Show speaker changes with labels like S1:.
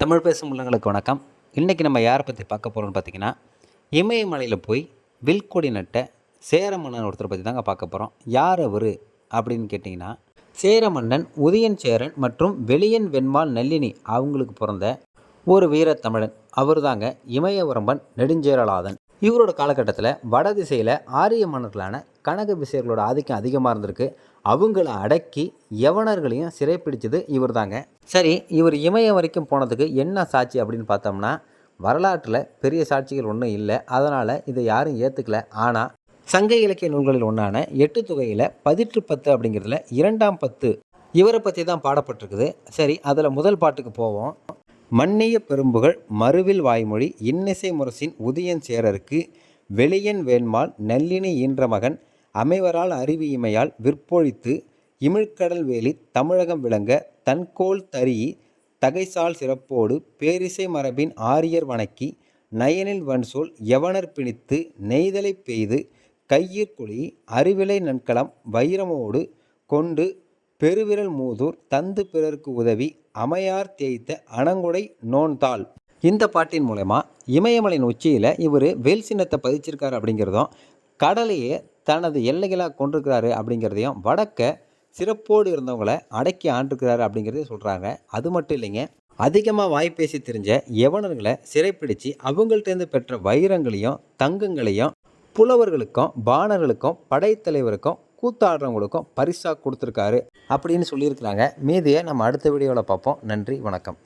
S1: தமிழ் பேசும் உள்ளங்களுக்கு வணக்கம். இன்றைக்கி நம்ம யாரை பற்றி பார்க்க போகிறோம்னு பார்த்தீங்கன்னா இமயமலையில் போய் வில்கொடி நட்ட சேர மன்னன் ஒருத்தரை பற்றி தாங்க பார்க்க போகிறோம் யார் அவர் அப்படின்னு கேட்டிங்கன்னா சேர மன்னன் உதயன் சேரன் மற்றும் வெளியன் வெண்மாள் நல்லினி அவங்களுக்கு பிறந்த ஒரு வீரத்தமிழன். அவர் தாங்க இமயவரம்பன் நெடுஞ்சேரலாதன். இவரோட காலகட்டத்தில் வட திசையில் ஆரிய மன்னர்களான கனக விசயர்களோட ஆதிக்கம் அதிகமாக இருந்திருக்கு. அவங்கள அடக்கி யவனர்களையும் சிறைப்பிடிச்சது இவர் தாங்க சரி இவர் இமயம் வரைக்கும் போனதுக்கு என்ன சாட்சி அப்படின்னு பார்த்தோம்னா வரலாற்றில் பெரிய சாட்சிகள் ஒன்றும் இல்லை. அதனால் இதை யாரும் ஏற்றுக்கல ஆனால் சங்க இலக்கிய நூல்களில் ஒன்றான எட்டு தொகையில் பதிற்று பத்து அப்படிங்கிறதுல இரண்டாம் பத்து இவரை பற்றி தான் பாடப்பட்டிருக்குது. சரி அதில் முதல் பாட்டுக்கு போவோம். மன்னிய பெரும்புகள் மறுவில் வாய்மொழி இன்னிசை முரசின் உதயன் சேரருக்கு வெளியன் வேண்மாள் நல்லினி ஈன்ற மகன் அமைவரால் அறிவியுமையால் விற்பொழித்து இமிழ்கடல் வேலி தமிழகம் விளங்க தன்கோல் தறி தகைசால் சிறப்போடு பேரிசை மரபின் ஆரியர் வணக்கி நயனில் வன்சொல் எவனர் பிணித்து நெய்தலை பெய்து கையிற்குழி அறிவிலை நன்கலம் வைரமோடு கொண்டு பெருவிரல் மூதூர் தந்து பிறர்க்கு உதவி அமையார் தேய்த்த அணங்குடை நோன்தாள். இந்த பாட்டின் மூலயமா இமயமலையின் உச்சியில் இவர் வேல் சின்னத்தை பதிச்சிருக்காரு அப்படிங்கிறதும் கடலையே தனது எல்லைகளாக கொண்டிருக்கிறாரு அப்படிங்கிறதையும் வடக்க சிறப்போடு இருந்தவங்களை அடக்கி ஆண்டிருக்கிறாரு அப்படிங்கிறதையும் சொல்கிறாங்க அது மட்டும் இல்லைங்க அதிகமாக வாய்ப்பேசி தெரிஞ்ச யவனர்களை சிறைப்பிடித்து அவங்கள்ட்டேருந்து பெற்ற வைரங்களையும் தங்கங்களையும் புலவர்களுக்கும் பாணர்களுக்கும் படைத்தலைவருக்கும் கூத்தாடுறவங்களுக்கும் பரிசாக கொடுத்துருக்காரு அப்படின்னு சொல்லியிருக்கிறாங்க. மீதியை நம்ம அடுத்த வீடியோவில் பார்ப்போம். நன்றி வணக்கம்.